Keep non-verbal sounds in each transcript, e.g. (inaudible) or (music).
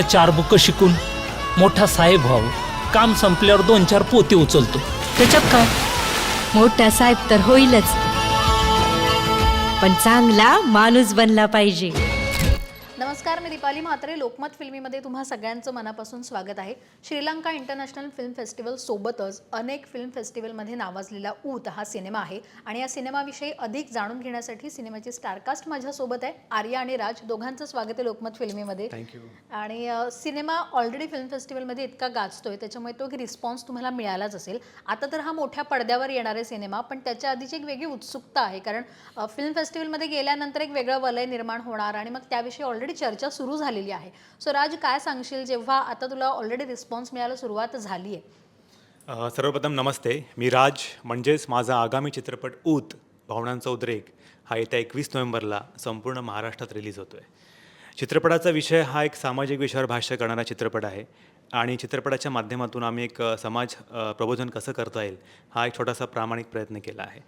चार बुकं शिकून मोठा साहेब व्हावं. काम संपल्यावर दोन चार पोते उचलतो. त्याच्यात काय? मोठा साहेब तर होईलच. पण चांगला माणूस बनला पाहिजे. नमस्कार मी दीपाली म्हात्रे. लोकमत फिल्मीमध्ये तुम्हा सगळ्यांचं मनापासून स्वागत आहे. श्रीलंका इंटरनॅशनल फिल्म फेस्टिवल सोबतच अनेक फिल्म फेस्टिवलमध्ये नावाजलेला ऊत हा सिनेमा आहे. आणि या सिनेमाविषयी अधिक जाणून घेण्यासाठी सिनेमाची स्टारकास्ट माझ्यासोबत आहे आर्या आणि राज. दोघांचं स्वागत आहे लोकमत फिल्मीमध्ये. आणि सिनेमा ऑलरेडी फिल्म फेस्टिवलमध्ये इतका गाजतोय त्याच्यामुळे तो एक रिस्पॉन्स तुम्हाला मिळालाच असेल. आता तर हा मोठ्या पडद्यावर येणार सिनेमा पण त्याच्या आधीची एक वेगळी उत्सुकता आहे. कारण फिल्म फेस्टिवलमध्ये गेल्यानंतर एक वेगळं वलय निर्माण होणार आणि मग त्याविषयी ऑलरेडी चर्चा सुरू झालेली आहे. सो राज काय सांगशील जेव्हा आता तुला ऑलरेडी रिस्पॉन्स मिळायला सुरुवात झाली आहे सर्वप्रथम नमस्ते. मी राज म्हणजेच माझा आगामी चित्रपट ऊत भावनांचा उद्रेक हा येत्या एकवीस नोव्हेंबरला संपूर्ण महाराष्ट्रात रिलीज होतो आहे चित्रपटाचा विषय हा एक सामाजिक विषयावर भाष्य करणारा चित्रपट आहे. आणि चित्रपटाच्या माध्यमातून आम्ही एक समाज प्रबोधन कसं करता येईल हा एक छोटासा प्रामाणिक प्रयत्न केला आहे.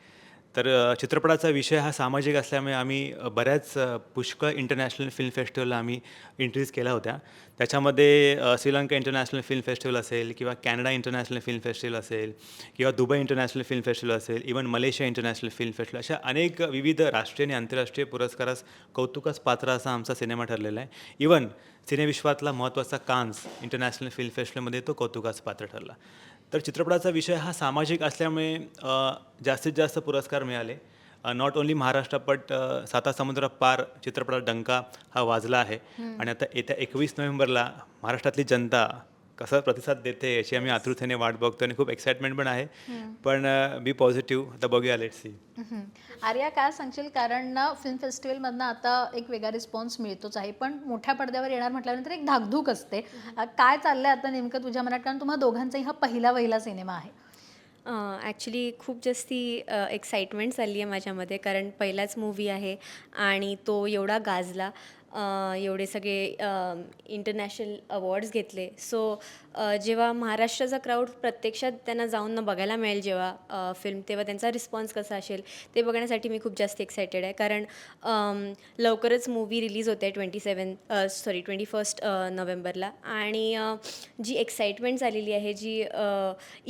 तर चित्रपटाचा विषय हा सामाजिक असल्यामुळे आम्ही बऱ्याच पुष्कळ इंटरनॅशनल फिल्म फेस्टिवलला आम्ही इंट्रीज केल्या होत्या. त्याच्यामध्ये श्रीलंका इंटरनॅशनल फिल्म फेस्टिवल असेल किंवा कॅनडा इंटरनॅशनल फिल्म फेस्टिवल असेल किंवा दुबई इंटरनॅशनल फिल्म फेस्टिवल असेल even Malaysia international film festival अशा अनेक विविध राष्ट्रीय आणि आंतरराष्ट्रीय पुरस्कारास कौतुकास पात्र असा आमचा सिनेमा ठरलेला आहे. इवन सिनेविश्वातला महत्त्वाचा कान्स इंटरनॅशनल फिल्म फेस्टिवलमध्ये तो कौतुकास पात्र ठरला. तर चित्रपटाचा विषय हा सामाजिक असल्यामुळे जास्तीत जास्त पुरस्कार मिळाले. नॉट ओन्ली महाराष्ट्र बट साता समुद्र पार चित्रपटात डंका हा वाजला आहे. आणि आता येत्या एकवीस नोव्हेंबरला महाराष्ट्रातली जनता कसा प्रतिसाद देते याची आम्ही आतुरतेने वाट बघतो आणि खूप एक्साइटमेंट पण आहे. पण बी पॉझिटिव्ह आता बघूया लेट सी. आर्या काय सांगशील? कारण ना फिल्म फेस्टिवलमधनं आता एक वेगळा रिस्पॉन्स मिळतोच आहे. पण मोठ्या पडद्यावर येणार म्हटल्यानंतर एक धाकधूक असते. काय चाललंय आता नेमकं तुझ्या मनात? कारण तुम्हा दोघांचाही हा पहिला वहिला सिनेमा आहे. ॲक्च्युली खूप जास्ती एक्साइटमेंट चालली आहे माझ्यामध्ये. कारण पहिलाच मूवी आहे आणि तो एवढा गाजला. एवढे सगळे इंटरनॅशनल अवॉर्ड्स घेतले. सो जेव्हा महाराष्ट्राचा क्राऊड प्रत्यक्षात त्यांना जाऊन बघायला मिळेल जेव्हा फिल्म तेव्हा त्यांचा रिस्पॉन्स कसा असेल ते बघण्यासाठी मी खूप जास्त एक्सायटेड आहे. कारण लवकरच मूवी रिलीज होते twenty seven sorry twenty first नोव्हेंबरला. आणि जी एक्साइटमेंट झालेली आहे जी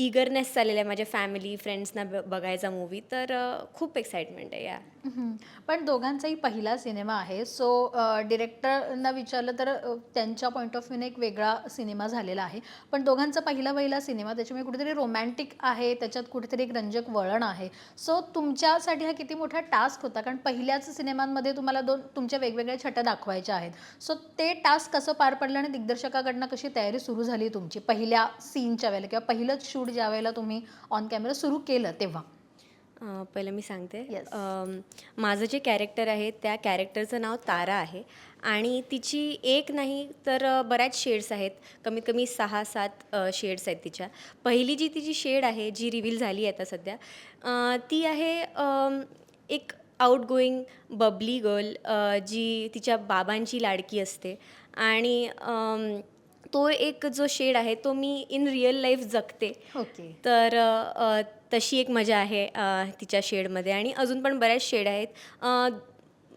इगरनेस झालेली आहे माझ्या फॅमिली फ्रेंड्सना ब बघायचा मूवी तर खूप एक्साइटमेंट आहे या पण दोघांचाही पहिला सिनेमा आहे. सो डिरेक्टरना विचारलं तर त्यांच्या पॉईंट ऑफ व्ह्यूने एक वेगळा सिनेमा झालेला आहे. पण दोघांचा पहिला पहिला सिनेमा त्याच्यामुळे कुठेतरी रोमॅन्टिक आहे त्याच्यात कुठेतरी एक रंजक वळण आहे. सो तुमच्यासाठी हा किती मोठा टास्क होता? कारण पहिल्याच सिनेमांमध्ये तुम्हाला दोन तुमच्या वेगवेगळ्या छटा दाखवायच्या आहेत. सो ते टास्क कसं पार पडलं आणि दिग्दर्शकाकडनं कशी तयारी सुरू झाली तुमची? पहिल्या सीनच्या वेळेला किंवा पहिलंच शूट ज्या वेळेला तुम्ही ऑन कॅमेरा सुरू केलं तेव्हा. पहिलं मी सांगते. Yes. माझं जे कॅरेक्टर आहे त्या कॅरेक्टरचं नाव तारा आहे. आणि तिची एक नाही तर बऱ्याच शेड्स आहेत. कमीत कमी सहा सात शेड्स आहेत तिच्या. पहिली जी तिची शेड आहे जी रिव्हील झाली आहे आता सध्या ती आहे एक आउट गोईंग बबली गर्ल जी तिच्या बाबांची लाडकी असते. आणि तो एक जो शेड आहे तो मी इन रिअल लाईफ जगते. ओके तर तशी एक मजा आहे तिच्या शेडमध्ये. आणि अजून पण बऱ्याच शेड आहेत.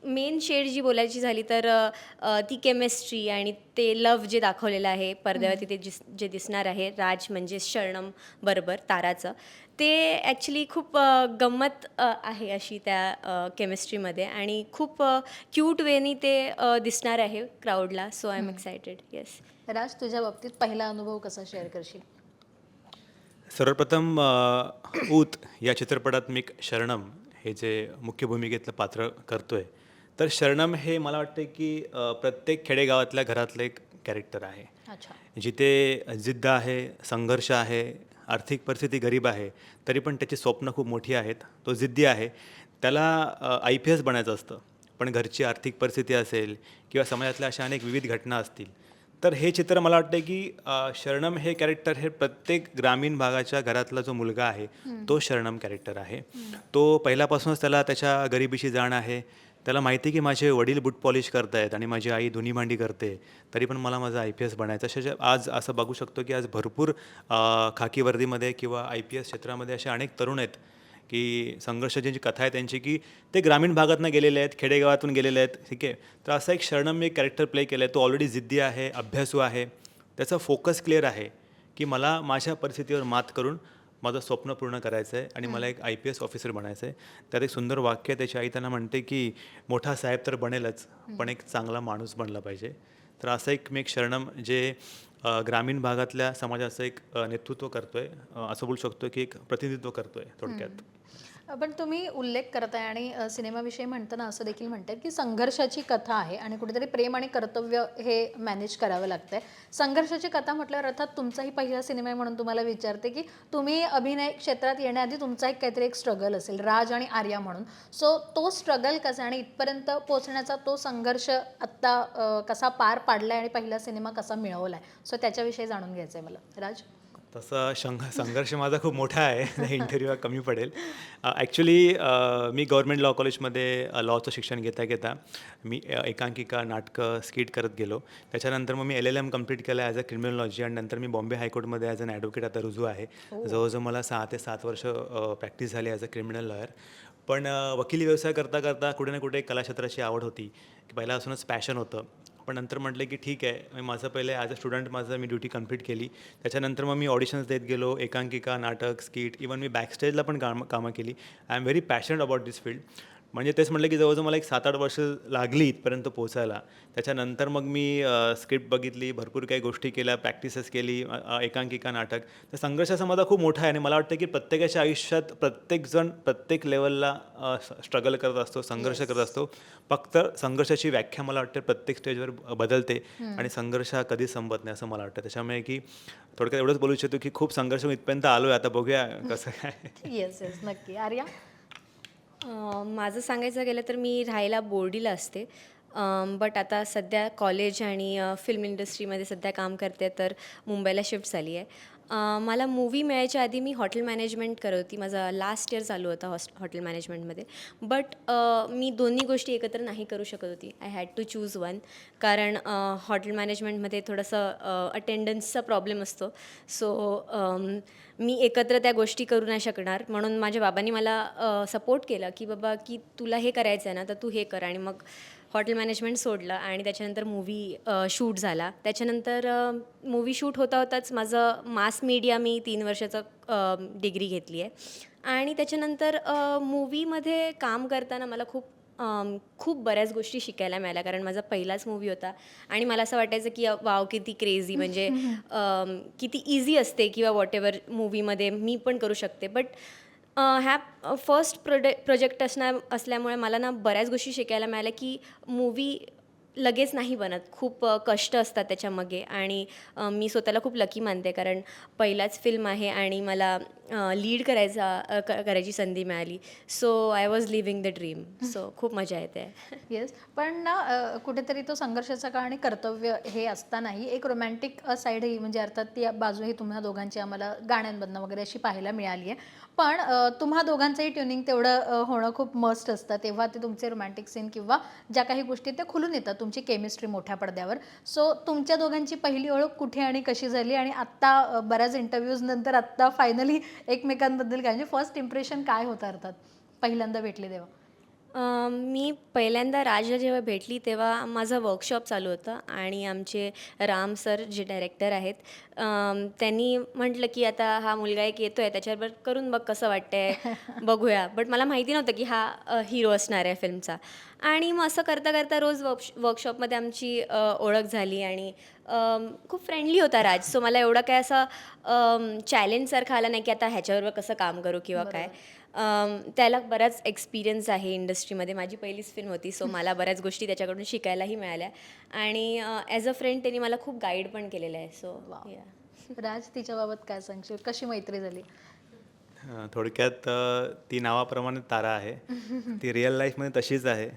मेन शेड जी बोलायची झाली तर ती केमिस्ट्री आणि ते लव जे दाखवलेलं आहे पडद्यावरती ते जिस जे दिसणार आहे राज म्हणजे शरणम बरोबर ताराचं ते ॲक्च्युली खूप गंमत आहे अशी त्या केमिस्ट्रीमध्ये आणि खूप क्यूट वेनी ते दिसणार आहे क्राऊडला so I am excited yes Raj तुझ्या बाबतीत पहिला अनुभव कसा शेअर करशील? सर्वप्रथम ऊत या चित्रपटात मी शरणम हे जे मुख्य भूमिकेतलं पात्र करतोय. तर शरणम हे मला वाटतं की प्रत्येक खेडेगावातल्या घरातलं एक कॅरेक्टर आहे. जिथे जिद्द आहे संघर्ष आहे आर्थिक परिस्थिती गरीब आहे तरी पण त्याची स्वप्न खूप मोठी आहेत. तो जिद्दी आहे. त्याला आय पी एस बनायचं असतं. पण घरची आर्थिक परिस्थिती असेल किंवा समाजातल्या अशा अनेक विविध घटना असतील तर हे चित्र मला वाटतं की अ, शरणम हे कॅरेक्टर हे प्रत्येक ग्रामीण भागाच्या घरातला जो मुलगा आहे तो शरणम कॅरेक्टर आहे. तो पहिल्यापासूनच त्याला त्याच्या गरिबीची जाण आहे. त्याला माहिती आहे की माझे वडील बूट पॉलिश करतायत आणि माझी आई धुनी भांडी करते. तरी पण मला माझं आय पी एस बनायचं अशा ज्या- आज असं बघू शकतो की आज भरपूर अ, खाकी वर्दीमध्ये किंवा आय पी एस क्षेत्रामध्ये असे अनेक तरुण आहेत. की संघर्षाची जी कथा आहे त्यांची की ते ग्रामीण भागातनं गेलेले आहेत खेडेगावातून गेलेले आहेत ठीक आहे? तर असा एक शरणम एक कॅरेक्टर प्ले केलं आहे तो ऑलरेडी जिद्दी आहे अभ्यासू आहे. त्याचा फोकस क्लिअर आहे की मला माझ्या परिस्थितीवर मात करून माझं स्वप्न पूर्ण करायचं आहे आणि मला एक आय पी एस ऑफिसर बनायचं आहे त्यात एक सुंदर वाक्य आहे त्याची आई त्यांना म्हणते की मोठा साहेब तर बनेलच पण एक चांगला माणूस बनला पाहिजे. तर असं एक मी एक शरणम जे ग्रामीण भागातल्या समाजाचं एक नेतृत्व करतोय असं बोलू शकतो की एक प्रतिनिधित्व करतोय थोडक्यात. पण तुम्ही उल्लेख करत आहे आणि सिनेमाविषयी म्हणताना असं देखील म्हणताय की संघर्षाची कथा आहे आणि कुठेतरी प्रेम आणि कर्तव्य हे मॅनेज करावं लागतंय. संघर्षाची कथा म्हटल्यावर अर्थात तुमचाही पहिला सिनेमा आहे म्हणून तुम्हाला विचारते की तुम्ही अभिनय क्षेत्रात येण्याआधी तुमचा एक काहीतरी एक स्ट्रगल असेल राज आणि आर्या म्हणून. सो तो स्ट्रगल कसा आणि इथपर्यंत पोचण्याचा तो संघर्ष आत्ता कसा पार पाडला आहे आणि पहिला सिनेमा कसा मिळवला आहे सो त्याच्याविषयी जाणून घ्यायचं आहे मला. राज? तसं शंघ संघर्ष माझा खूप मोठा आहे. (laughs) इंटरव्ह्यू कमी पडेल. ॲक्च्युली मी गव्हर्मेंट लॉ कॉलेजमध्ये लॉचं शिक्षण घेता घेता मी एकांकिका नाटकं स्किट करत गेलो. त्याच्यानंतर मग मी एल एल एम कंप्लीट केलं ॲज अ क्रिमिनॉलॉजी आणि नंतर मी बॉम्बे हायकोर्टमध्ये ॲज अन ॲडव्होकेट आता रुजू आहे. जवळजवळ मला सहा ते सात वर्ष प्रॅक्टिस झाली ॲज अ क्रिमिनल लॉयर पण वकिली व्यवसाय करता करता कुठे ना कुठे कलाक्षेत्राची आवड होती. की पहिल्यापासूनच पॅशन होतं. पण नंतर म्हटलं की ठीक आहे माझं पहिले ॲज अ स्टुडंट माझं मी ड्युटी कंप्लीट केली. त्याच्यानंतर मग मी ऑडिशन्स देत गेलो एकांकिका नाटक स्किट इवन मी बॅकस्टेजला पण काम कामं केली. I am very passionate about this field म्हणजे तेच म्हटलं की जवळजवळ मला एक सात आठ वर्ष लागली इथपर्यंत पोहोचायला. त्याच्यानंतर मग मी स्क्रिप्ट बघितली भरपूर काही गोष्टी केल्या प्रॅक्टिसेस केली एकांकिका नाटक. तर संघर्षाचा माझा खूप मोठा आहे आणि मला वाटतं की प्रत्येकाच्या आयुष्यात प्रत्येकजण प्रत्येक लेवलला स्ट्रगल करत असतो संघर्ष करत असतो. फक्त संघर्षाची व्याख्या मला वाटतं प्रत्येक स्टेजवर बदलते आणि संघर्ष हा कधीच संपत नाही असं मला वाटतं. त्याच्यामुळे की थोडक्यात एवढंच बोलू इच्छितो की खूप संघर्ष इथपर्यंत आलो आहे आता बघूया कसं काय. (laughs) येस येस नक्की. आर्या? माझं सांगायचं गेलं तर मी राहायला बोर्डीला असते. बट आता सध्या कॉलेज आणि फिल्म इंडस्ट्रीमध्ये सध्या काम करते तर मुंबईला शिफ्ट झाली आहे. मला मूवी मिळायच्या आधी मी हॉटेल मॅनेजमेंट करत होती. माझा लास्ट इयर चालू होता हॉस्ट हॉटेल मॅनेजमेंटमध्ये बट मी दोन्ही गोष्टी एकत्र नाही करू शकत होती. I had to choose one कारण हॉटेल मॅनेजमेंटमध्ये थोडंसं अटेंडन्सचा प्रॉब्लेम असतो. सो मी एकत्र त्या गोष्टी करू नाही शकणार. म्हणून माझ्या बाबांनी मला सपोर्ट केला की बाबा की तुला हे करायचं आहे ना तर तू हे कर. आणि मग हॉटेल मॅनेजमेंट सोडलं आणि त्याच्यानंतर मूवी शूट झाला. त्याच्यानंतर मूवी शूट होता होताच माझं मास मीडिया मी तीन वर्षाचं डिग्री घेतली आहे. आणि त्याच्यानंतर मूवीमध्ये काम करताना मला खूप खूप बऱ्याच गोष्टी शिकायला मिळाल्या. कारण माझा पहिलाच मूवी होता. आणि मला असं वाटायचं की वाव किती क्रेझी म्हणजे (laughs) किती इझी असते किंवा वॉट एव्हर मूवीमध्ये मी पण करू शकते. बट ह्या फर्स्ट प्रोडे प्रोजेक्ट असणार असल्यामुळे मला ना बऱ्याच गोष्टी शिकायला मिळाल्या की मूवी लगेच नाही बनत. खूप कष्ट असतात त्याच्यामागे आणि मी स्वतःला खूप लकी मानते कारण पहिलाच फिल्म आहे आणि मला लीड करायचा करायची संधी मिळाली. So I was living the dream so खूप मजा येते. (laughs) येस पण ना कुठेतरी तो संघर्षाचा काळ आणि कर्तव्य हे असतानाही एक रोमॅन्टिक साईडही म्हणजे अर्थात ती बाजूही तुम्हाला दोघांची आम्हाला गाण्यांमधनं वगैरे अशी पाहायला मिळाली आहे पण तुम्हा दोघांचंही ट्युनिंग तेवढं होणं खूप मस्ट असतं. तेव्हा ते तुमचे रोमॅन्टिक सीन किंवा ज्या काही गोष्टी त्या खुलून येतात तुमची केमिस्ट्री मोठ्या पडद्यावर. सो तुमच्या दोघांची पहिली ओळख कुठे आणि कशी झाली? आणि आत्ता बऱ्याच इंटरव्ह्यूज नंतर आत्ता फायनली एकमेकांबद्दल काय? म्हणजे फर्स्ट इम्प्रेशन काय होतं अर्थात? पहिल्यांदा भेटले तेव्हा. मी पहिल्यांदा राजला जेव्हा भेटली तेव्हा माझं वर्कशॉप चालू होतं आणि आमचे राम सर जे डायरेक्टर आहेत त्यांनी म्हटलं की आता हा मुलगा एक येतो आहे त्याच्याबरोबर करून बघ कसं वाटतंय (laughs) बघूया. बट मला माहिती नव्हतं की हा हिरो असणार आहे फिल्मचा आणि मग असं करता करता रोज वर्क वर्कशॉपमध्ये आमची अ, ओळख झाली आणि अम, खूप फ्रेंडली होता राज. सो मला एवढा काय असा चॅलेंजसारखा आला नाही की आता ह्याच्याबरोबर कसं काम करू किंवा काय. त्याला बराच एक्सपिरियन्स आहे इंडस्ट्रीमध्ये माझी पहिलीच फिल्म होती सो मला बऱ्याच गोष्टी त्याच्याकडून शिकायलाही मिळाल्या. आणि ॲज अ फ्रेंड त्यांनी मला खूप गाईड पण केलेलं आहे सो राज तिच्याबाबत काय सांगशील? कशी मैत्री झाली? थोडक्यात ती नावाप्रमाणे तारा आहे. (laughs) ती रिअल लाईफमध्ये तशीच आहे.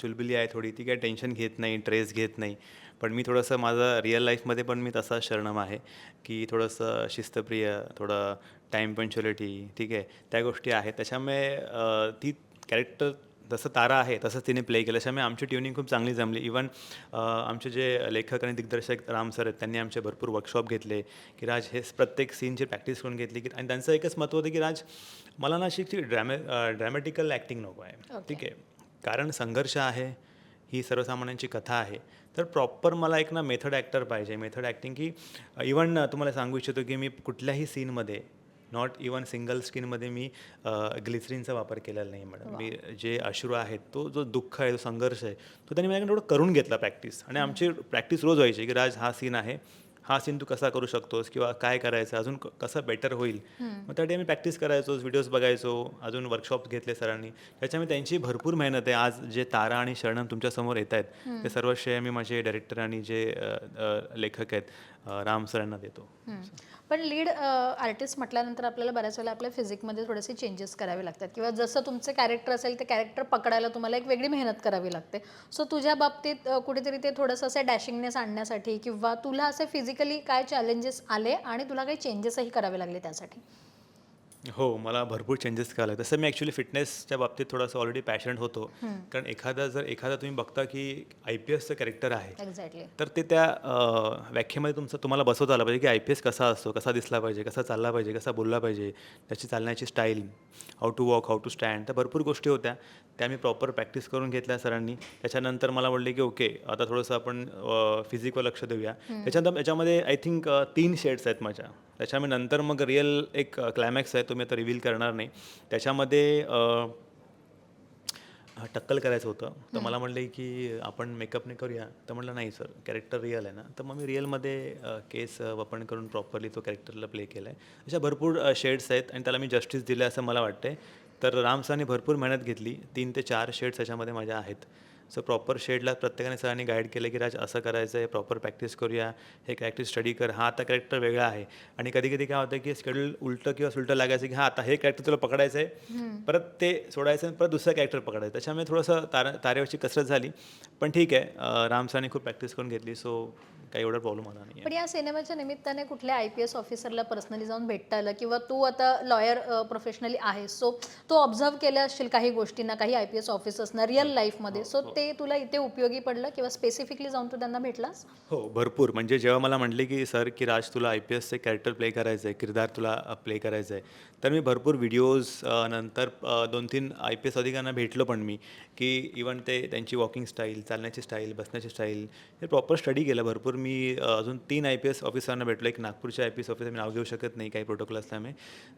चुलबुली आहे थोडी ती काही टेन्शन घेत नाही ट्रेस घेत नाही. पण मी थोडंसं माझं रिअल लाईफमध्ये पण मी तसा शरणम आहे की थोडंसं शिस्तप्रिय थोडं टाईम पंच्युअलिटी ठीक आहे? त्या गोष्टी आहेत. त्याच्यामुळे ती कॅरेक्टर जसं तारा आहे तसंच तिने प्ले केलं. त्याच्यामुळे आमची ट्युनिंग खूप चांगली जमली. इवन आमचे जे लेखक आणि दिग्दर्शक राम सर आहेत त्यांनी आमचे भरपूर वर्कशॉप घेतले. की राज हे प्रत्येक सीनची प्रॅक्टिस करून घेतली. की आणि त्यांचं एकच महत्त्व होतं की राज मला ना अशी ड्रॅमे ड्रॅमॅटिकल ॲक्टिंग नको आहे. ठीक आहे? कारण संघर्ष आहे ही सर्वसामान्यांची कथा आहे. तर प्रॉपर मला एक ना मेथड ॲक्टर पाहिजे. मेथड ॲक्टिंग की इवन तुम्हाला सांगू इच्छितो की मी कुठल्याही सीनमध्ये नॉट इवन सिंगल स्किनमध्ये मी ग्लिसरीनचा वापर केलेला नाही मॅडम मी जे अश्रू आहेत तो जो दुःख आहे जो संघर्ष आहे तो त्यांनी माझ्याकडे थोडं करून घेतला प्रॅक्टिस आणि आमची प्रॅक्टिस रोज व्हायची की राज हा सीन आहे हा सीन तू कसा करू शकतोस किंवा काय करायचं अजून क- कसं बेटर होईल? मग त्यासाठी आम्ही प्रॅक्टिस करायचो व्हिडिओज बघायचो अजून वर्कशॉप घेतले सरांनी. त्याच्यामुळे त्यांची भरपूर मेहनत आहे. आज जे तारा आणि शरणम तुमच्यासमोर येत आहेत ते सर्व श्रेय मी माझे डायरेक्टर आणि जे अ, अ, लेखक आहेत अ, राम सरांना देतो. हम्म. पण लीड आर्टिस्ट म्हटल्यानंतर आपल्याला बऱ्याच वेळेला आपल्या फिजिकमध्ये थोडेसे चेंजेस करावे लागतात. किंवा जसं तुमचं कॅरेक्टर असेल ते कॅरेक्टर पकडायला तुम्हाला एक वेगळी मेहनत करावी लागते. सो तुझ्या बाबतीत अ, कुठेतरी ते थोडंसं असं डॅशिंगनेस आणण्यासाठी किंवा तुला असे फिजिकली काय चॅलेंजेस आले आणि तुला काही चेंजेसही करावे लागले त्यासाठी? हो मला भरपूर चेंजेस कळाले तसं मी ॲक्च्युली फिटनेसच्या बाबतीत थोडंसं ऑलरेडी पॅशनेट होतो. कारण एखादा जर एखादा तुम्ही बघता की आय पी एसचं कॅरेक्टर आहे. एक्झॅक्टली तर ते त्या अ, व्याख्येमध्ये तुमचं तुम्हाला बसवता आलं पाहिजे की आय पी एस कसा असतो कसा दिसला पाहिजे कसा चालला पाहिजे कसा बोलला पाहिजे त्याची चालण्याची style how to walk how to stand तर भरपूर गोष्टी होत्या. त्या मी प्रॉपर प्रॅक्टिस करून घेतल्या सरांनी. त्याच्यानंतर मला म्हणले की ओके आता थोडंसं आपण फिजिकवर लक्ष देऊया. त्याच्यानंतर याच्यामध्ये आय थिंक तीन शेड्स आहेत माझ्या. त्याच्यामुळे नंतर मग रिअल एक क्लायमॅक्स आहे तो मी आता रिव्हील करणार नाही. त्याच्यामध्ये टक्कल करायचं होतं. तर मला म्हणले की आपण मेकअपने करूया. तर म्हटलं नाही सर कॅरेक्टर रिअल आहे ना. तर मग मी रिअलमध्ये केस वपन करून प्रॉपरली तो कॅरेक्टरला प्ले केला आहे अशा भरपूर शेड्स आहेत आणि त्याला मी जस्टिस दिलं असं मला वाटते तर राम सरांनी भरपूर मेहनत घेतली. तीन ते चार शेड्स याच्यामध्ये माझ्या आहेत. सो प्रॉपर शेडला प्रत्येकाने सरांनी गाईड केलं की राज असं करायचं आहे प्रॉपर प्रॅक्टिस करूया हे कॅरेक्टर स्टडी कर हा आता कॅरेक्टर वेगळा आहे. आणि कधी कधी काय होतं की शेड्यूल उलटं किंवा सुलटं लागायचं की हा आता हे कॅरेक्टर तुला पकडायचं आहे परत ते सोडायचं आणि परत दुसरं कॅरेक्टर पकडायचं. त्याच्यामुळे थोडंसं तारा तारेवरची कसरत झाली. पण ठीक आहे राम सरांनी खूप प्रॅक्टिस करून घेतली. सो काही एवढा प्रॉब्लेम आला नाही पण या सिनेमाच्या निमित्ताने कुठल्या आय पी एस ऑफिसरला पर्सनली जाऊन भेटता आलं? किंवा तू आता लॉयर प्रोफेशनली आहेस. सो तू ऑब्झर्व केल्या असशील काही गोष्टींना काही आय पी एस ऑफिसर्सना रिअल लाईफमध्ये सो ते तुला इथे उपयोगी पडलं? किंवा स्पेसिफिकली जाऊन तू त्यांना भेटलास? हो भरपूर. म्हणजे जेव्हा मला म्हटले की सर की राज तुला आय पी एसचे कॅरेक्टर प्ले करायचं आहे किरदार तुला प्ले करायचं आहे तर मी भरपूर व्हिडिओज नंतर दोन तीन आय पी एस अधिकाऱ्यांना भेटलो पण मी की इवन ते त्यांची वॉकिंग स्टाईल चालण्याची स्टाईल बसण्याची स्टाईल हे प्रॉपर स्टडी केलं भरपूर. मी अ, अजून तीन आय पी एस ऑफिसरांना भेटलो. एक नागपूरच्या आय पी एस ऑफिसर मी नाव घेऊ शकत नाही काही प्रोटोकॉल असल्यामुळे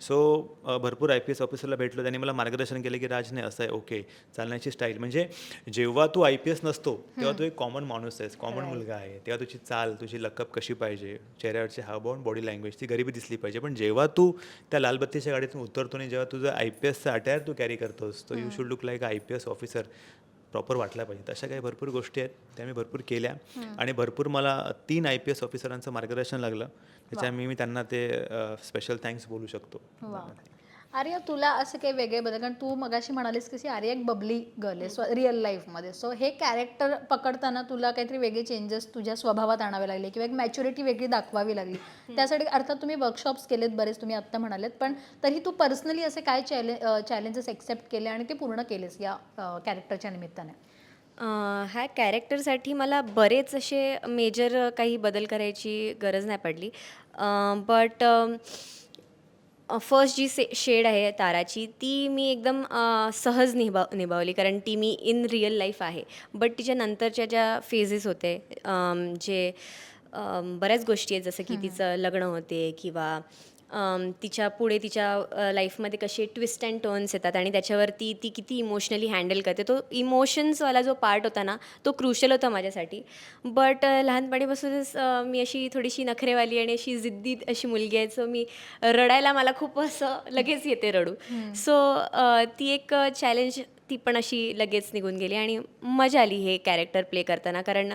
सो भरपूर आय पी एस ऑफिसरला भेटलो. त्यांनी मला मार्गदर्शन केलं की राज नाही असं आहे ओके चालण्याची स्टाईल म्हणजे जेव्हा तू आय पी एस नसतो तेव्हा तू एक कॉमन माणूस आहेस कॉमन मुलगा आहे. तेव्हा तुझी चाल तुझी लकअप कशी पाहिजे? चेहऱ्यावरचे हावभाव बॉडी लँग्वेज ती गरिबी दिसली पाहिजे. पण जेव्हा तू त्या लालबत्तीच्या गाडीतून उतरतो आणि जेव्हा तुझं आय पी एसचा अटायर तू कॅरी करतोस तो you should look like I P S officer proper वाटला पाहिजे. तशा काही भरपूर गोष्टी आहेत त्या मी भरपूर केल्या. आणि भरपूर मला तीन आय पी एस ऑफिसरांचं मार्गदर्शन लागलं. त्याच्यामुळे मी त्यांना ते स्पेशल थँक्स बोलू शकतो. आर्या तुला असं काही वेगळे बदल? कारण तू मगाशी म्हणालीस की आर्या एक बबली गर्ल आहे रिअल लाईफमध्ये सो हे कॅरेक्टर पकडताना तुला काहीतरी वेगळे चेंजेस तुझ्या स्वभावात आणावे लागले किंवा एक मॅच्युरिटी वेगळी दाखवावी लागली. त्यासाठी अर्थात तुम्ही वर्कशॉप्स केलेत बरेच तुम्ही आत्ता म्हणालेत पण तरी तू पर्सनली असे काय चॅले चॅलेंजेस एक्सेप्ट केले आणि ते पूर्ण केलेस या कॅरेक्टरच्या निमित्ताने? ह्या कॅरेक्टरसाठी मला बरेच असे मेजर काही बदल करायची गरज नाही पडली. बट फर्स्ट जी से शेड आहे ताराची ती मी एकदम सहज निभा निभावली कारण ती मी इन रिअल लाईफ आहे. बट तिच्या नंतरच्या ज्या फेजेस होते जे बऱ्याच गोष्टी आहेत जसं की तिचं लग्न होते किंवा तिच्या पुढे तिच्या लाईफमध्ये कसे ट्विस्ट अँड टर्न्स येतात आणि त्याच्यावरती ती किती इमोशनली हँडल करते. तो इमोशन्सवाला जो पार्ट होता ना तो क्रुशल होता माझ्यासाठी. बट लहानपणीपासूनच मी अशी थोडीशी नखरेवाली आणि अशी जिद्दी अशी मुलगी आहे सो मी रडायला मला खूप असं लगेच येते रडू. सो ती एक चॅलेंज ती पण अशी लगेच निघून गेली आणि मजा आली हे कॅरेक्टर प्ले करताना. कारण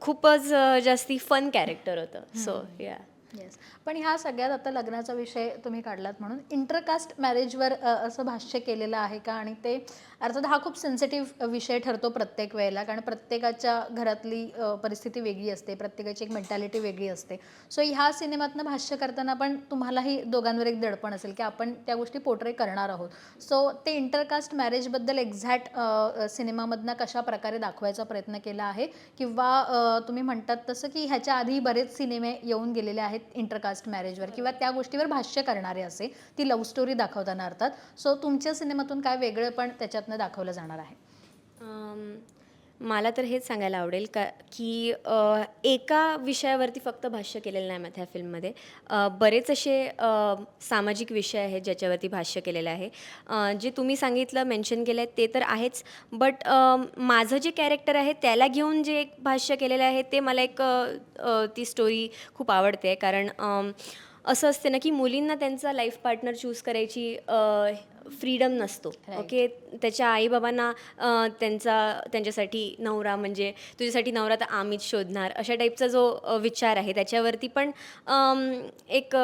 खूपच जास्ती फन कॅरेक्टर होतं. सो या येस पण ह्या सगळ्यात आता लग्नाचा विषय तुम्ही काढलात म्हणून. इंटरकास्ट मॅरेजवर असं भाष्य केलेलं आहे का? आणि ते अर्थात हा खूप सेन्सिटिव्ह विषय ठरतो प्रत्येक वेळेला कारण प्रत्येकाच्या घरातली परिस्थिती वेगळी असते प्रत्येकाची एक मेंटॅलिटी वेगळी असते. सो ह्या सिनेमातनं भाष्य करताना पण तुम्हालाही दोघांवर एक दडपण असेल की आपण त्या गोष्टी पोर्ट्रे करणार आहोत. सो ते इंटरकास्ट मॅरेजबद्दल एक्झॅक्ट सिनेमामधनं कशा प्रकारे दाखवायचा प्रयत्न केला आहे? किंवा तुम्ही म्हणतात तसं की ह्याच्या आधी बरेच सिनेमे येऊन गेलेले आहेत इंटरकास्ट मॅरेजवर किंवा त्या गोष्टीवर भाष्य करणारे असे ती लव्ह स्टोरी दाखवताना अर्थात. सो तुमच्या सिनेमातून काय वेगळं पण त्याच्यातनं दाखवलं जाणार आहे? मला तर हेच सांगायला आवडेल का की एका विषयावरती फक्त भाष्य केलेलं नाही ह्या फिल्ममध्ये. बरेच असे सामाजिक विषय आहेत ज्याच्यावरती भाष्य केलेलं आहे. जे तुम्ही सांगितलं मेन्शन केलं आहे ते तर आहेच. बट माझं जे कॅरेक्टर आहे त्याला घेऊन जे एक भाष्य केलेलं आहे ते मला एक ती स्टोरी खूप आवडते. कारण असं असते ना की मुलींना त्यांचा लाईफ पार्टनर चूज करायची फ्रीडम नसतो. ओके त्याच्या आईबाबांना त्यांचा त्यांच्यासाठी नवरा म्हणजे तुझ्यासाठी नवरा तर आम्हीच शोधणार अशा टाईपचा जो विचार आहे. त्याच्यावरती पण एक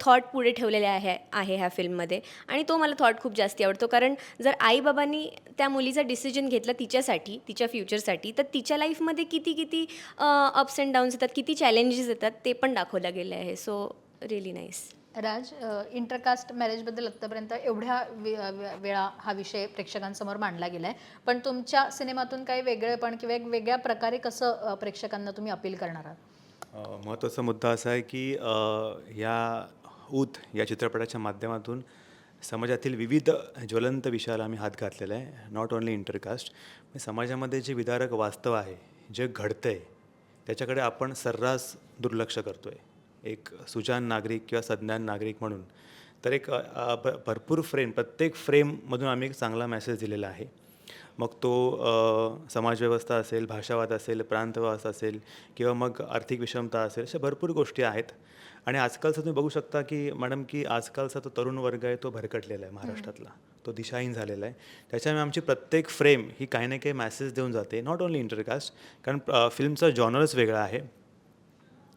थॉट पुढे ठेवलेले आहे आहे ह्या फिल्ममध्ये आणि तो मला थॉट खूप जास्त आवडतो. कारण जर आईबाबांनी त्या मुलीचा डिसिजन घेतला तिच्यासाठी तिच्या फ्युचरसाठी तर तिच्या लाईफमध्ये किती किती अप्स अँड डाऊन्स येतात किती चॅलेंजेस येतात ते पण दाखवलं गेलं आहे so really nice Raj intercaste मॅरेजबद्दल आत्तापर्यंत एवढ्या वे- वेळा हा विषय प्रेक्षकांसमोर मांडला गेला आहे पण तुमच्या सिनेमातून काही वेगळेपण किंवा एक वेगळ्या प्रकारे कसं प्रेक्षकांना तुम्ही अपील करणार आहात? महत्त्वाचा मुद्दा असा आहे की या ऊत या चित्रपटाच्या माध्यमातून समाजातील विविध ज्वलंत विषयाला आम्ही हात घातलेला आहे. नॉट ओन्ली इंटरकास्ट समाजामध्ये जे विदारक वास्तव आहे जे घडतं आहे त्याच्याकडे आपण सर्रास दुर्लक्ष करतो आहे एक सुजान नागरिक किंवा सज्ञान नागरिक म्हणून. तर एक भरपूर फ्रेम प्रत्येक फ्रेममधून आम्ही एक चांगला मेसेज दिलेला आहे. मग तो समाजव्यवस्था असेल भाषावाद असेल प्रांतवाद असेल किंवा मग आर्थिक विषमता असेल अशा भरपूर गोष्टी आहेत. आणि आजकालचं तुम्ही बघू शकता की मॅडम की आजकालचा तो तरुण वर्ग आहे तो भरकटलेला आहे महाराष्ट्रातला. तो दिशाहीन झालेला आहे. त्याच्यामुळे आमची प्रत्येक फ्रेम ही काही ना काही मॅसेज देऊन जाते. नॉट ओन्ली इंटरकास्ट कारण फिल्मचा जॉनरच वेगळा आहे.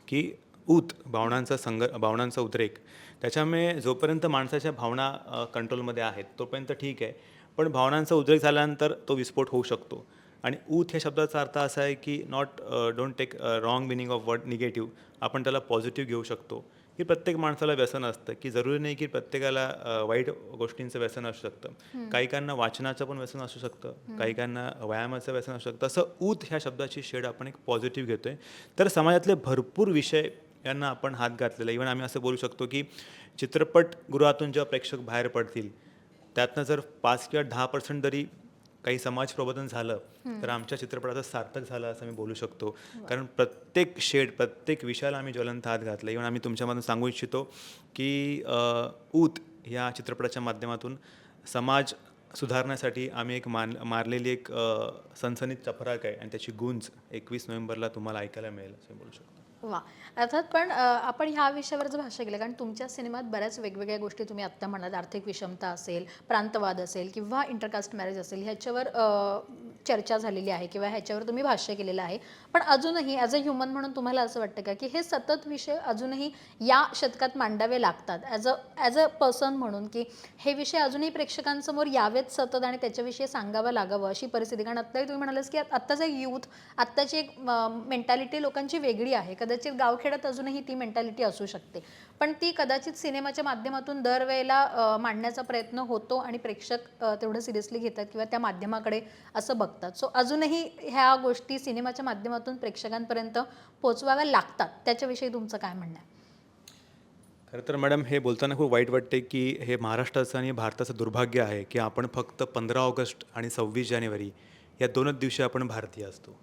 की ऊत भावनांचा संग भावनांचा उद्रेक. त्याच्यामुळे जोपर्यंत माणसाच्या भावना कंट्रोलमध्ये आहेत तोपर्यंत ठीक आहे. पण भावनांचा उद्रेक झाल्यानंतर तो विस्फोट होऊ शकतो. आणि ऊत ह्या शब्दाचा अर्थ असा आहे की not don't take wrong meaning of word negative आपण त्याला पॉझिटिव्ह घेऊ शकतो. की प्रत्येक माणसाला व्यसन असतं की जरुरी नाही की प्रत्येकाला अ, वाईट गोष्टींचं व्यसन असू शकतं. काहीकांना वाचनाचं पण व्यसन असू शकतं. काहीकांना व्यायामाचं व्यसन असू शकतं. असं ऊत ह्या शब्दाची शेड आपण एक पॉझिटिव्ह घेतो आहे तर समाजातले भरपूर विषय यांना आपण हात घातलेला इव्हन आम्ही असं बोलू शकतो की चित्रपटगृहातून जेव्हा प्रेक्षक बाहेर पडतील त्यातनं जर पाच किंवा दहा पर्सेंट जरी काही समाज प्रबोधन झालं तर आमच्या चित्रपटाचं सार्थक झालं असं मी बोलू शकतो. कारण प्रत्येक शेड प्रत्येक विषयाला आम्ही ज्वलंत हात घातला. इव्हन आम्ही तुमच्यामधून सांगू इच्छितो की ऊत या चित्रपटाच्या माध्यमातून समाज सुधारण्यासाठी आम्ही एक मान मारलेली एक सनसनीत चपराक आहे. आणि त्याची गुंज एकवीस नोव्हेंबरला तुम्हाला ऐकायला मिळेल असं मी बोलू शकतो. वा. अर्थात पण आपण ह्या विषयावर जर भाष्य केलं कारण तुमच्या सिनेमात बऱ्याच वेगवेगळ्या गोष्टी तुम्ही आत्ता म्हणाल आर्थिक विषमता असेल प्रांतवाद असेल किंवा इंटरकास्ट मॅरेज असेल ह्याच्यावर चर्चा झालेली आहे किंवा ह्याच्यावर तुम्ही भाष्य केलेलं आहे. पण अजूनही ॲज अ ह्युमन म्हणून तुम्हाला असं वाटतं का की हे सतत विषय अजूनही या शतकात मांडावे लागतात? As a as a person म्हणून की हे विषय अजूनही प्रेक्षकांसमोर यावेत सतत आणि त्याच्याविषयी सांगावं लागावं अशी परिस्थिती? कारण आत्ताही तुम्ही म्हणालास की आत्ताचा यूथ आत्ताची एक मेंटॅलिटी लोकांची वेगळी आहे. कदाचित गावखेड्यात अजूनही ती मेंटॅलिटी असू शकते. पण ती कदाचित सिनेमाच्या माध्यमातून दरवेळेला मांडण्याचा प्रयत्न होतो आणि प्रेक्षक तेवढं सिरियसली घेतात किंवा त्या माध्यमाकडे असं बघतात. सो अजूनही ह्या गोष्टी सिनेमाच्या माध्यमातून प्रेक्षकांपर्यंत पोचवाव्या लागतात. त्याच्याविषयी तुमचं काय म्हणणं आहे? खरं तर मॅडम हे बोलताना खूप वाईट वाटते की हे महाराष्ट्राचं आणि भारताचं दुर्भाग्य आहे की आपण फक्त पंधरा ऑगस्ट आणि सव्वीस जानेवारी या दोनच दिवशी आपण भारतीय असतो.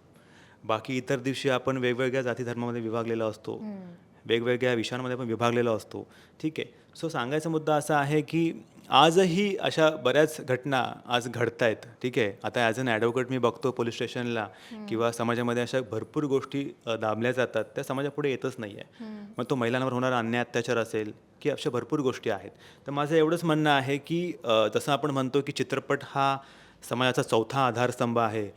बाकी इतर दिवशी आपण वेगवेगळ्या जाती धर्मामध्ये विभागलेलो असतो. वेगवेगळ्या विषयांमध्ये पण विभागलेलो असतो. ठीक आहे. सो सांगायचा मुद्दा असा आहे की आजही अशा बऱ्याच घटना आज घडत आहेत ठीक आहे. आता ॲज अन ॲडव्होकेट मी बघतो पोलीस स्टेशनला किंवा समाजामध्ये अशा भरपूर गोष्टी दाबल्या जातात. त्या समाजापुढे येतच नाही आहे मग तो महिलांवर होणारा अन्याय अत्याचार असेल की अशा भरपूर गोष्टी आहेत. तर माझं एवढंच म्हणणं आहे की जसं आपण म्हणतो की चित्रपट हा समाजाचा चौथा आधारस्तंभ आहे.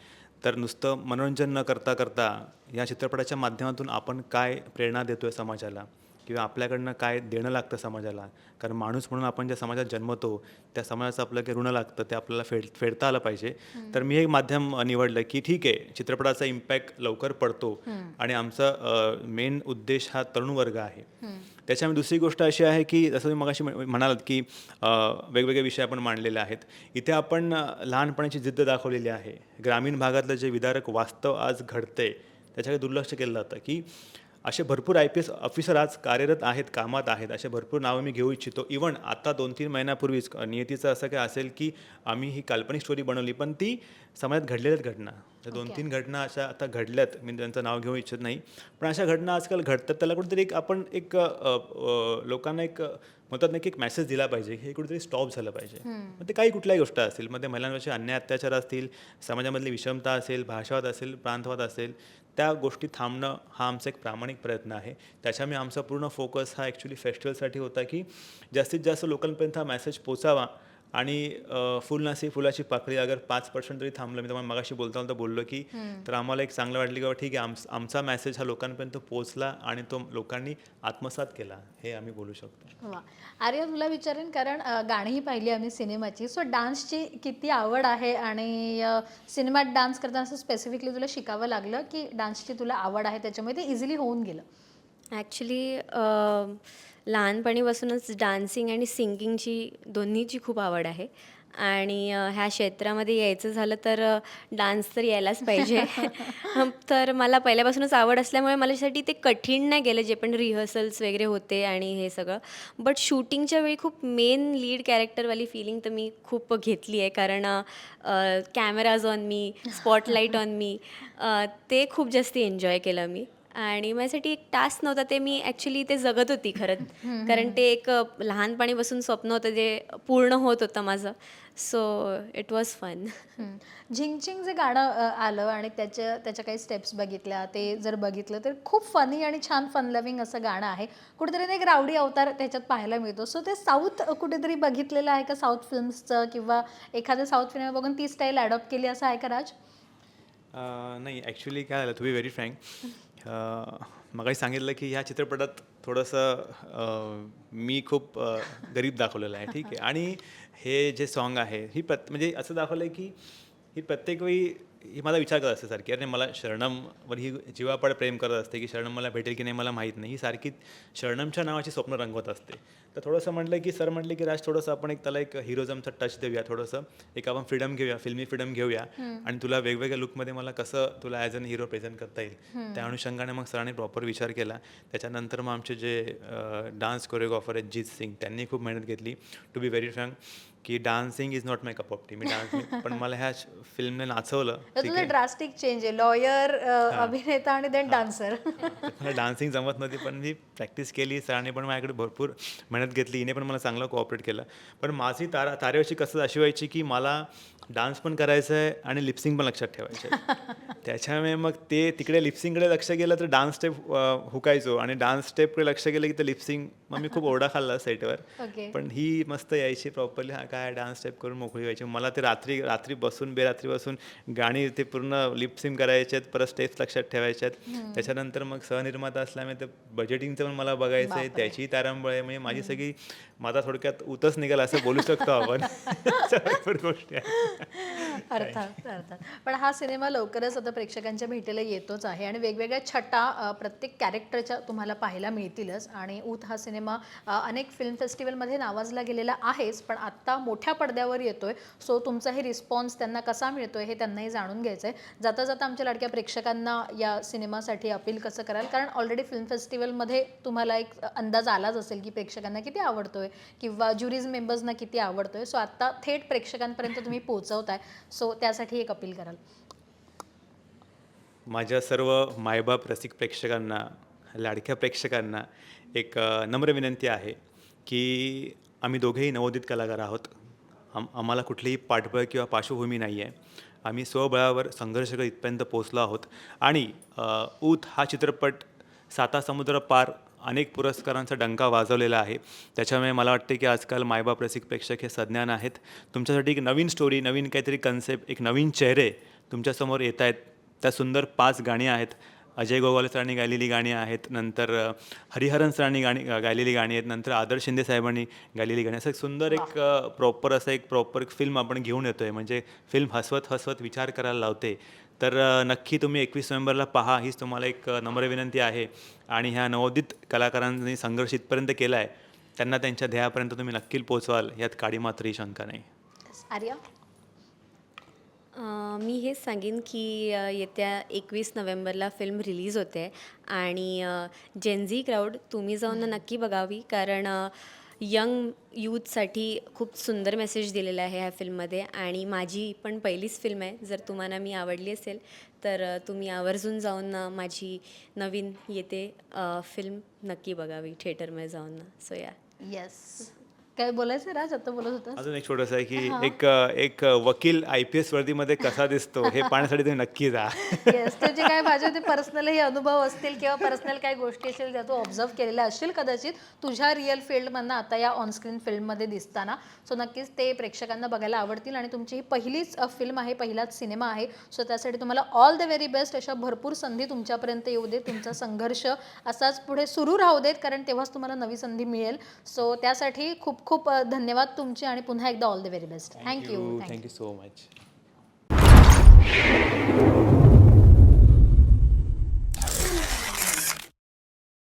तर नुसतं मनोरंजन न करता करता या चित्रपटाच्या माध्यमातून आपण काय प्रेरणा देतो आहे समाजाला? किंवा आपल्याकडनं काय देणं लागतं समाजाला? कारण माणूस म्हणून आपण ज्या समाजात जन्मतो त्या समाजाचं आपलं काही ऋण लागतं ते आपल्याला फेड फेडता आलं पाहिजे. तर मी एक माध्यम निवडलं की ठीक आहे चित्रपटाचा इम्पॅक्ट लवकर पडतो आणि आमचा मेन उद्देश हा तरुण वर्ग आहे. त्याच्यामुळे दुसरी गोष्ट अशी आहे की जसं तुम्ही मगाशी म्ह- म्हणालात की वेगवेगळे विषय आपण मांडलेले आहेत. इथे आपण लहानपणाची जिद्द दाखवलेली आहे. ग्रामीण भागातलं जे विदारक वास्तव आज घडते त्याच्याकडे दुर्लक्ष केलं जातं की असे भरपूर आय पी एस ऑफिसर आज कार्यरत आहेत कामात आहेत. असे भरपूर नावं मी घेऊ इच्छितो. इवन आता दोन तीन महिन्यापूर्वीच नियतीचं असं काय असेल की आम्ही ही काल्पनिक स्टोरी बनवली पण ती समाजात घडलेल्याच घटना. त्या दोन तीन घटना अशा आता घडल्यात. मी त्यांचं नाव घेऊ इच्छित नाही. पण अशा घटना आजकाल घडतात. त्याला कुठेतरी एक आपण एक लोकांना एक म्हणतात ना की एक मेसेज दिला पाहिजे. हे कुठेतरी स्टॉप झालं पाहिजे. मग ते काही कुठल्याही गोष्ट असतील मग ते महिलांवरचे अन्याय अत्याचार असतील समाजामधली विषमता असेल भाषावाद असेल प्रांतवाद असेल त्या गोष्टी थांबणं हा आमचा एक प्रामाणिक प्रयत्न आहे. त्याच्यामुळे आमचा पूर्ण फोकस हा ॲक्च्युली फेस्टिवलसाठी होता की जास्तीत जास्त लोकांपर्यंत हा मेसेज पोचावा. आणि फुल नसे फुलाची पाकळी अगर पाच पर्सेंट तरी थांबलं मी तुम्हाला मगाशी बोलता बोलता बोललो की तर आम्हाला एक चांगलं वाटलं की बाबा ठीक आहे आम आमचा मेसेज हा लोकांपर्यंत पोहोचला आणि तो लोकांनी आत्मसात केला हे आम्ही बोलू शकतो. वा. आर्या तुला विचारेन कारण गाणीही पाहिली आम्ही सिनेमाची. सो डान्सची किती आवड आहे आणि सिनेमात डान्स करताना असं स्पेसिफिकली तुला शिकावं लागलं की डान्सची तुला आवड आहे त्याच्यामुळे ते इझिली होऊन गेलं? ॲक्च्युली लहानपणीपासूनच डान्सिंग आणि सिंगिंगची दोन्हीची खूप आवड आहे. आणि ह्या क्षेत्रामध्ये यायचं झालं तर डान्स तर यायलाच पाहिजे. (laughs) तर मला पहिल्यापासूनच आवड असल्यामुळे माझ्यासाठी ते कठीण नाही गेलं जे पण रिहर्सल्स वगैरे होते आणि हे सगळं. बट शूटिंगच्या वेळी खूप मेन लीड कॅरेक्टरवाली फिलिंग तर मी खूप घेतली आहे. कारण cameras on me spotlight on मी ते खूप जास्ती एन्जॉय केलं मी. आणि माझ्यासाठी एक टास्क नव्हता ते मी ॲक्च्युली ते जगत होती खरंच. कारण ते एक लहानपणीपासून स्वप्न होतं जे पूर्ण होत होतं माझं. सो इट वॉज फन हम्म. झिंगचिंग जे गाणं आलं आणि त्याच्या त्याच्या काही स्टेप्स बघितल्या ते जर बघितलं तर खूप फनी आणि छान फन लव्हिंग असं गाणं आहे. कुठेतरी ना एक रावडी अवतार त्याच्यात पाहायला मिळतो. सो ते साऊथ कुठेतरी बघितलेलं आहे का साऊथ फिल्म्सचं किंवा एखादं साऊथ फिल्म बघून ती स्टाईल अडॉप्ट केली असं आहे का राज? नाही ॲक्च्युली काय झालं टू बी व्हेरी फ्रँक मगाही सांगितलं की ह्या चित्रपटात थोडंसं मी खूप गरीब दाखवलेलं आहे ठीक आहे. आणि हे जे सॉन्ग आहे ही प्रत म्हणजे असं दाखवलं आहे की ही प्रत्येक वेळी ही मला विचार करत असते सारखी अरे मला शरणमवर ही जीवापड प्रेम करत असते की शरणम मला भेटेल की नाही मला माहीत नाही. ही सारखी शरणमच्या नावाची स्वप्न रंगवत असते. तर थोडंसं म्हटलं की सर म्हटले की राज थोडंसं आपण एक त्याला एक हिरोजमचा टच देऊया थोडंसं एक आपण फ्रीडम घेऊया फिल्मी फ्रीडम घेऊया आणि तुला वेगवेगळ्या लुकमध्ये मला कसं तुला ॲज अन हिरो प्रेझेंट करता येईल. त्या अनुषंगाने मग सरांनी प्रॉपर विचार केला. त्याच्यानंतर मग आमचे जे डान्स कोरिओग्राफर आहेत जीत सिंग त्यांनी खूप मेहनत घेतली. टू बी व्हेरी फ्रँक की dancing is not my cup of tea me dance (laughs) पण मला ह्या फिल्मने नाचवलं. तर तुझं ड्रास्टिक चेंज आहे. लॉयर अभिनेता आणि देन डान्सर मला डान्सिंग जमत नव्हती पण मी प्रॅक्टिस केली. सरांनी पण माझ्याकडे भरपूर मेहनत घेतली. हिने पण मला चांगलं कोऑपरेट केलं. पण माझी तारा तारेवरची कसं अशी व्हायची की मला डान्स पण करायचं आहे आणि लिप्सिंग पण लक्षात ठेवायचं आहे. (laughs) त्याच्यामुळे मग ते तिकडे लिप्सिंगकडे लक्ष गेलं तर डान्स स्टेप हुकायचो. आणि डान्स स्टेपकडे लक्ष गेलं की ते लिप्सिंग मग मी खूप (laughs) ओरडा खाल्ला सेटवर पण ही मस्त यायची प्रॉपरली हा काय डान्स स्टेप करून मोकळी व्हायची? मला ते रात्री रात्री बसून बेरात्री बसून गाणी ते पूर्ण लिपसिंग करायचे आहेत परत स्टेप्स लक्षात ठेवायचे आहेत त्याच्यानंतर मग सहनिर्माता असल्यामुळे ते बजेटिंगचं पण मला बघायचं आहे त्याची तारांबळ आहे. म्हणजे माझी सगळी माझा थोडक्यात उतच निघाला असं बोलू शकतो आपण. (laughs) भरपूर गोष्टी अर्थात अर्थात. पण हा सिनेमा लवकरच आता प्रेक्षकांच्या भेटीला येतोच आहे आणि वेगवेगळ्या छटा प्रत्येक कॅरेक्टरच्या तुम्हाला पाहायला मिळतीलच. आणि ऊत हा सिनेमा अनेक फिल्म फेस्टिवलमध्ये नावाजला गेलेला आहेच पण आत्ता मोठ्या पडद्यावर येतोय. सो तुमचाही रिस्पॉन्स त्यांना कसा मिळतोय हे त्यांनाही जाणून घ्यायचं आहे जाता जाता आमच्या लाडक्या प्रेक्षकांना या सिनेमासाठी अपील कसं कराल? कारण ऑलरेडी फिल्म फेस्टिवलमध्ये तुम्हाला एक अंदाज आलाच असेल की प्रेक्षकांना किती आवडतोय. किंवा ज्युरीज मेंबर्सना किती आवडतोय. सो आत्ता थेट प्रेक्षकांपर्यंत तुम्ही पोहोचवताय. सो त्यासाठी एक अपील कराल. माझ्या सर्व मायबाप रसिक प्रेक्षकांना लाडक्या प्रेक्षकांना एक नम्र विनंती आहे की आम्ही दोघेही नवोदित कलाकार आहोत. आम आम्हाला कुठलीही पाठबळ किंवा पार्श्वभूमी नाही आहे आम्ही स्वबळावर संघर्ष करत इथपर्यंत पोचलो आहोत. आणि ऊत हा चित्रपट सातासमुद्र पार अनेक पुरस्कारांचा डंका वाजवलेला आहे. त्याच्यामुळे मला वाटते की आजकाल मायबाप रसिक प्रेक्षक हे सज्ञान आहेत. तुमच्यासाठी एक नवीन स्टोरी नवीन काहीतरी कन्सेप्ट एक नवीन चेहरे तुमच्यासमोर येत आहेत. त्या सुंदर पाच गाणी आहेत. अजय गोगावले सरांनी गायलेली गाणी आहेत. नंतर हरिहरन सरांनी गाणी गायलेली गाणी आहेत. नंतर आदर्श शिंदे साहेबांनी गायलेली गाणी असं एक सुंदर एक प्रॉपर असं एक प्रॉपर फिल्म आपण घेऊन येतो आहे म्हणजे फिल्म हसवत हसवत विचार करायला लावते. तर नक्की तुम्ही एकवीस नोव्हेंबरला पहा. हीच तुम्हाला एक नम्र विनंती आहे. आणि ह्या नवोदित कलाकारांनी संघर्ष इथपर्यंत केला आहे त्यांना त्यांच्या ध्येयापर्यंत तुम्ही नक्की पोचवाल यात काडी मात्रही शंका नाही. आर्या? मी हेच सांगेन की येत्या एकवीस नोव्हेंबरला फिल्म रिलीज होते. आणि जेनझी क्राऊड तुम्ही जाऊन नक्की बघावी. कारण यंग यूथसाठी खूप सुंदर मेसेज दिलेला आहे ह्या फिल्ममध्ये आणि माझी पण पहिलीच फिल्म आहे. जर तुम्हाला मी आवडली असेल तर तुम्ही आवर्जून जाऊन माझी नवीन येते फिल्म नक्की बघावी थिएटरमध्ये जाऊन. सो या येस काय बोलायचं राज आता बोलत होता अजून एक छोटंसं आहे की एक एक वकील आय पी एस वर्दीमध्ये कसा दिसतो हे पाहण्यासाठी तुम्ही नक्की जा. येस तुझे काय माझे ते पर्सनलही अनुभव असतील किंवा पर्सनल काही गोष्टी असतील त्या तू ऑब्झर्व केलेल्या असतील कदाचित. तुझ्या रिअल फील्डमधनं आता या ऑनस्क्रीन फिल्ममध्ये दिसताना. सो नक्कीच ते प्रेक्षकांना बघायला आवडतील आणि तुमची ही पहिलीच फिल्म आहे पहिलाच सिनेमा आहे. सो त्यासाठी तुम्हाला ऑल द व्हेरी बेस्ट अशा भरपूर संधी तुमच्यापर्यंत येऊ देत. तुमचा संघर्ष असाच पुढे सुरू राहू देत कारण तेव्हाच तुम्हाला नवी संधी मिळेल. सो त्यासाठी खूप खूप धन्यवाद तुमचे आणि पुन्हा एकदा all the very best thank you thank you so much